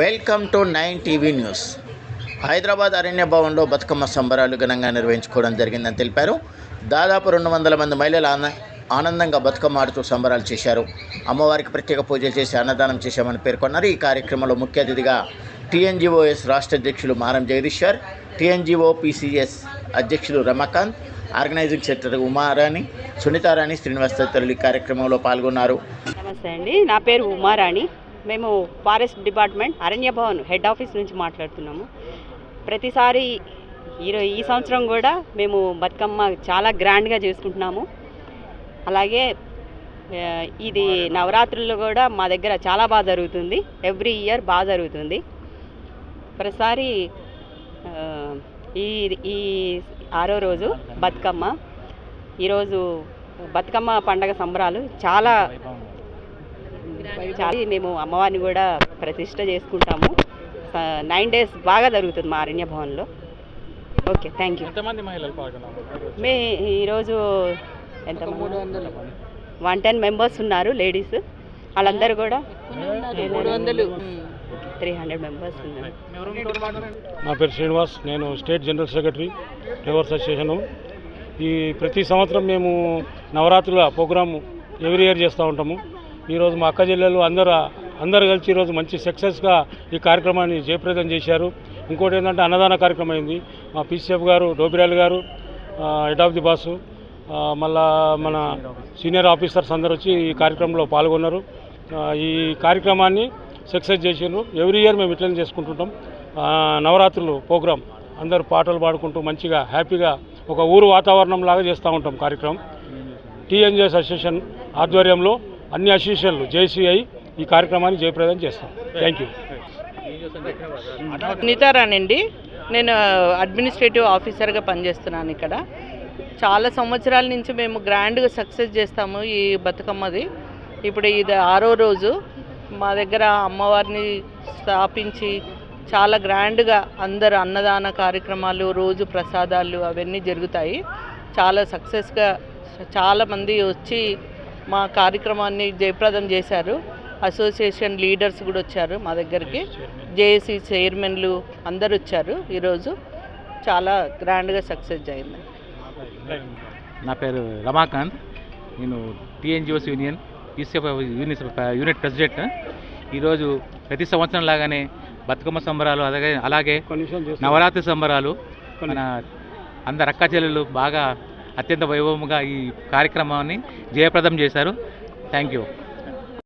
Welcome to nine TV news. Hyderabad Aranya భవన్లో బతుకమ్మ సంబరాలు ఘనంగా నిర్వహించుకోవడం జరిగిందని తెలిపారు. దాదాపు రెండు వందల మంది మహిళలు ఆన ఆనందంగా బతుకమ్మ ఆడుతూ సంబరాలు చేశారు. అమ్మవారికి ప్రత్యేక పూజలు చేసి అన్నదానం చేశామని పేర్కొన్నారు. ఈ కార్యక్రమంలో ముఖ్య అతిథిగా టీఎన్జిఓఎస్ రాష్ట్ర అధ్యక్షులు మారం జగదీశ్వర్ టీఎన్జిఓ పిసిఎస్ అధ్యక్షులు రమాకాంత్ ఆర్గనైజింగ్ సెక్రటరీ ఉమారాణి సునీతారాణి శ్రీనివాస్ తదితరులు ఈ కార్యక్రమంలో పాల్గొన్నారు. నమస్తే అండి. నా పేరు ఉమారాణి. మేము ఫారెస్ట్ డిపార్ట్మెంట్ అరణ్య భవన్ హెడ్ ఆఫీస్ నుంచి మాట్లాడుతున్నాము. ప్రతిసారి ఈరోజు ఈ సంవత్సరం కూడా మేము బతుకమ్మ చాలా గ్రాండ్గా చేసుకుంటున్నాము. అలాగే ఇది నవరాత్రుల్లో కూడా మా దగ్గర చాలా బాగా జరుగుతుంది. ఎవ్రీ ఇయర్ బాగా జరుగుతుంది. ప్రతిసారి ఈ ఈ ఆరో రోజు బతుకమ్మ. ఈరోజు బతుకమ్మ పండగ సంబరాలు చాలా చాలా మేము అమ్మవారిని కూడా ప్రతిష్ట చేసుకుంటాము. నైన్ డేస్ బాగా జరుగుతుంది మా అరణ్య భవన్లో. Okay thank you. మే ఈరోజు ఎంత వన్ టెన్ మెంబర్స్ ఉన్నారు లేడీస్. వాళ్ళందరూ కూడా? మూడు వందలు. త్రీ హండ్రెడ్ మెంబర్స్ ఉన్నారు. నా పేరు శ్రీనివాస్ నేను state general secretary drivers association ఈ ప్రతి సంవత్సరం మేము నవరాత్రుల ప్రోగ్రాము ఎవ్రీ ఇయర్ చేస్తూ ఉంటాము. ఈరోజు మా అక్క జిల్లాలు అందరూ అందరు కలిసి ఈరోజు మంచి సక్సెస్గా ఈ కార్యక్రమాన్ని జయప్రదం చేశారు. ఇంకోటి ఏంటంటే అన్నదాన కార్యక్రమం అయింది. మా పీసీఎఫ్ గారు డోబిరాల్ గారు హెడ్ ఆఫ్ ది బాసు మళ్ళా మన సీనియర్ ఆఫీసర్స్ అందరూ వచ్చి ఈ కార్యక్రమంలో పాల్గొన్నారు. ఈ కార్యక్రమాన్ని సక్సెస్ చేసిండ్రు. ఎవ్రీ ఇయర్ మేము ఇట్లనే చేసుకుంటుంటాం. నవరాత్రులు ప్రోగ్రాం అందరూ పాటలు పాడుకుంటూ మంచిగా హ్యాపీగా ఒక ఊరు వాతావరణం లాగా చేస్తూ ఉంటాం కార్యక్రమం. టీఎన్జీఎస్ అసోసియేషన్ ఆధ్వర్యంలో అన్ని అసోసియేషన్లు జేసీఐ ఈ కార్యక్రమాన్ని జయప్రదం చేస్తాం. థ్యాంక్ యూ నితారానండి నేను అడ్మినిస్ట్రేటివ్ ఆఫీసర్గా పనిచేస్తున్నాను ఇక్కడ. చాలా సంవత్సరాల నుంచి మేము గ్రాండ్గా సక్సెస్ చేస్తాము ఈ బతుకమ్మది. ఇప్పుడు ఇది ఆరో రోజు. మా దగ్గర అమ్మవారిని స్థాపించి చాలా గ్రాండ్గా అందరు అన్నదాన కార్యక్రమాలు రోజు ప్రసాదాలు అవన్నీ జరుగుతాయి. చాలా సక్సెస్గా చాలామంది వచ్చి మా కార్యక్రమాన్ని జయప్రదం చేశారు. అసోసియేషన్ లీడర్స్ కూడా వచ్చారు మా దగ్గరికి. జేఏసీ చైర్మన్లు అందరు వచ్చారు. ఈరోజు చాలా గ్రాండ్గా సక్సెస్ అయింది. నా పేరు రమాకాంత్. నేను TNGOs union PCF unit unit president. ఈరోజు ప్రతి సంవత్సరం లాగానే బతుకమ్మ సంబరాలు అలాగే అలాగే నవరాత్రి సంబరాలు మన అందరు అక్క చెల్లెలు బాగా అత్యంత వైభవంగా ఈ కార్యక్రమాన్ని జయప్రదం చేశారు. Thank you